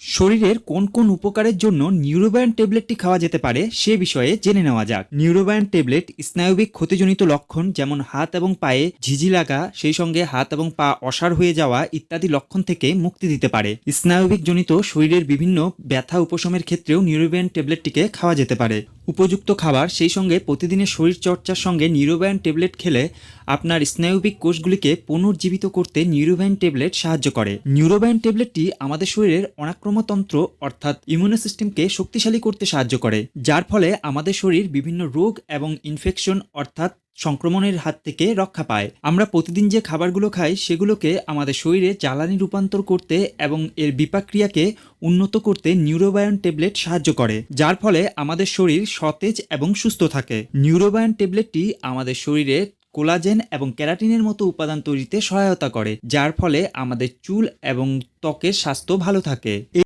শরীরের কোন কোন উপকারের জন্য নিউরোবায়ন ট্যাবলেটটি খাওয়া যেতে পারে সে বিষয়ে জেনে নেওয়া যাক। নিউরোবায়ন ট্যাবলেট স্নায়বিক ক্ষতিজনিত লক্ষণ যেমন হাত এবং পায়ে ঝিঝি লাগা, সেই সঙ্গে হাত এবং পা অসার হয়ে যাওয়া ইত্যাদি লক্ষণ থেকে মুক্তি দিতে পারে। স্নায়বিক জনিত শরীরের বিভিন্ন ব্যথা উপশমের ক্ষেত্রেও নিউরোবায়ন ট্যাবলেটটিকে খাওয়া যেতে পারে। উপযুক্ত খাবার, সেই সঙ্গে প্রতিদিনের শরীরচর্চার সঙ্গে নিউরোভ্যান ট্যাবলেট খেলে আপনার স্নায়ুবিক কোষগুলিকে পুনর্জীবিত করতে নিউরোভ্যান ট্যাবলেট সাহায্য করে। নিউরোবায়ন ট্যাবলেটটি আমাদের শরীরের অনাক্রমতন্ত্র, অর্থাৎ ইমিউনো সিস্টেমকে শক্তিশালী করতে সাহায্য করে, যার ফলে আমাদের শরীর বিভিন্ন রোগ এবং ইনফেকশন, অর্থাৎ সংক্রমণের হাত থেকে রক্ষা পায়। আমরা প্রতিদিন যে খাবারগুলো খাই, সেগুলোকে আমাদের শরীরে জ্বালানি রূপান্তর করতে এবং এর বিপাক্রিয়াকে উন্নত করতে নিউরোবায়ন ট্যাবলেট সাহায্য করে, যার ফলে আমাদের শরীর সতেজ এবং সুস্থ থাকে। নিউরোবায়ন ট্যাবলেটটি আমাদের শরীরে কোলাজেন এবং ক্যারাটিনের মতো উপাদান তৈরিতে সহায়তা করে, যার ফলে আমাদের চুল এবং ত্বকের স্বাস্থ্য ভালো থাকে।